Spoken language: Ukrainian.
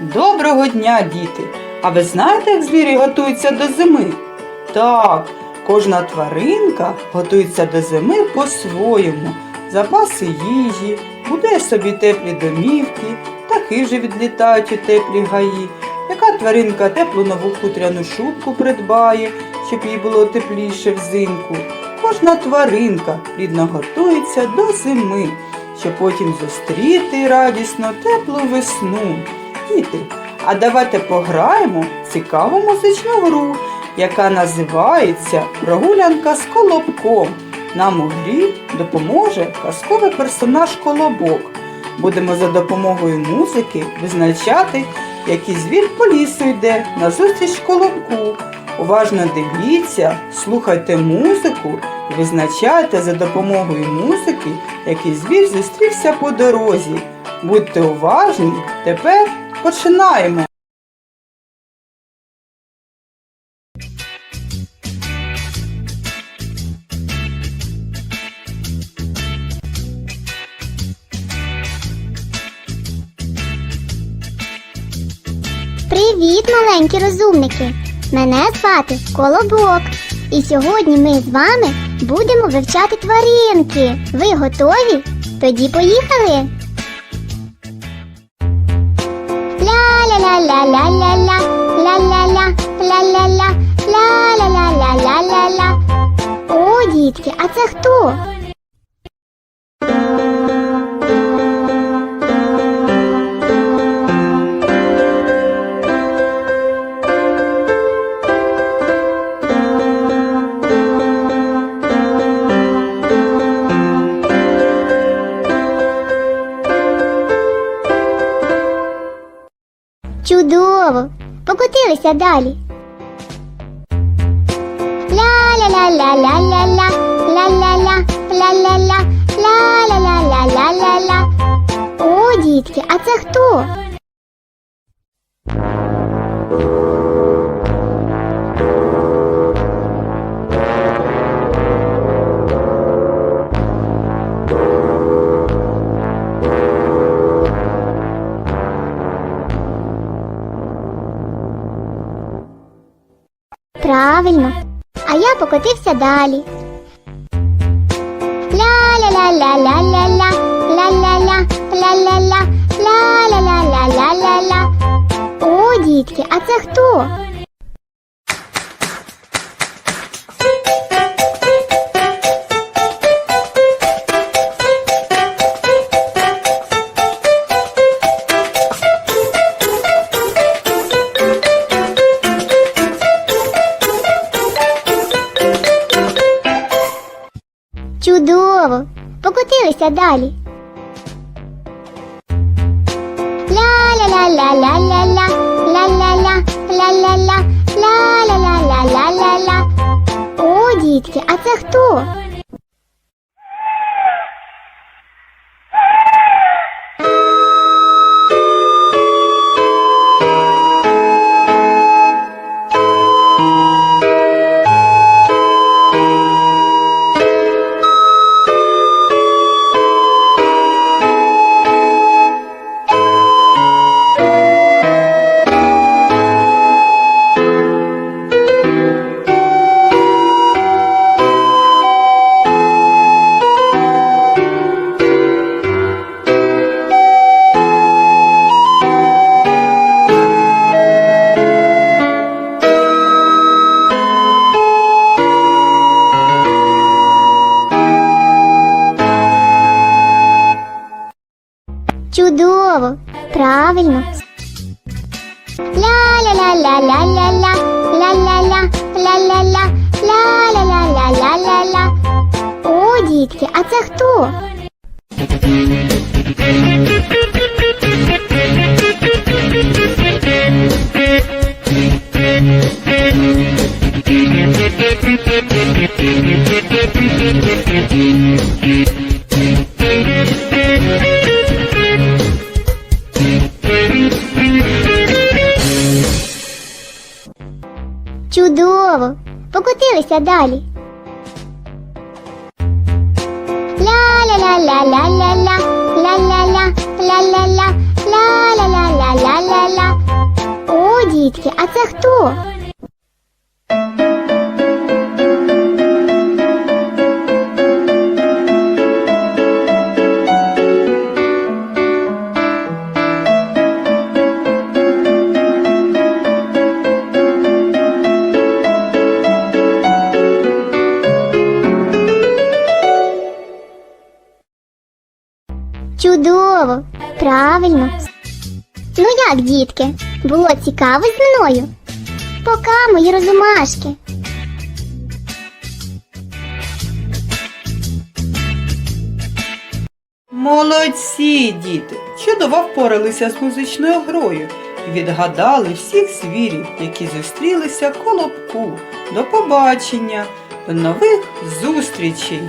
Доброго дня, діти! А ви знаєте, як звірі готуються до зими? Так, кожна тваринка готується до зими по-своєму. Запаси їжі, будує собі теплі домівки, птахи вже відлітають у теплі гаї. Яка тваринка теплу нову хутряну шубку придбає, щоб їй було тепліше взимку. Кожна тваринка плідно готується до зими, щоб потім зустріти радісно теплу весну. Діти, а давайте пограємо в цікаву музичну гру, яка називається Прогулянка з колобком. Нам у грі допоможе казковий персонаж Колобок. Будемо за допомогою музики визначати, який звір по лісу йде назустріч колобку. Уважно дивіться, слухайте музику і визначайте за допомогою музики, який звір зустрівся по дорозі. Будьте уважні, тепер починаємо. Привіт, маленькі розумники! Мене звати Колобок. І сьогодні ми з вами будемо вивчати тваринки. Ви готові? Тоді поїхали. Ля-ля-ля-ля-ля-ля-ля, ля-ля-ля, ля-ля-ля, ля-ля-ля-ля-ля-ля. О, дітки, а це хто? Чудово! Покотилися далі. Ля-ля-ля-ля-ля-ля-ля, ля-ля-ля, ля-ля-ля, ля-ля-ля-ля-ля-ля-ля. О, дітки, а це хто? Правильно. А я покотився далі. Ля-ля-ля-ля-ля-ля-ля, ля-ля-ля, ля-ля-ля, ля-ля-ля-ля-ля-ля-ля. О, дітки, а це хто? Чудово! Покотилися далі. Ля-ля-ля-ля-ля-ля-ля, ля-ля-ля, ля-ля-ля, ля-ля-ля-ля-ля-ля-ля. О, дітки, а це хто? Чудово! Правильно. Ля-ля-ля-ля-ля-ля-ля, ля-ля-ля, ля-ля-ля, ля-ля-ля-ля-ля-ля-ля. О, дітки, а це хто? Чудово! Покотилися далі. Ля-ля-ля-ля-ля-ля-ля, ля-ля-ля, ля-ля-ля, ля-ля-ля-ля-ля-ля-ля. дітки, а це хто? Чудово! Правильно. Ну як, дітки, було цікаво зі мною? Пока, мої розумашки. Молодці, діти! Чудово впоралися з музичною грою. Відгадали всіх звірів, які зустрілися колобку. До побачення, до нових зустрічей!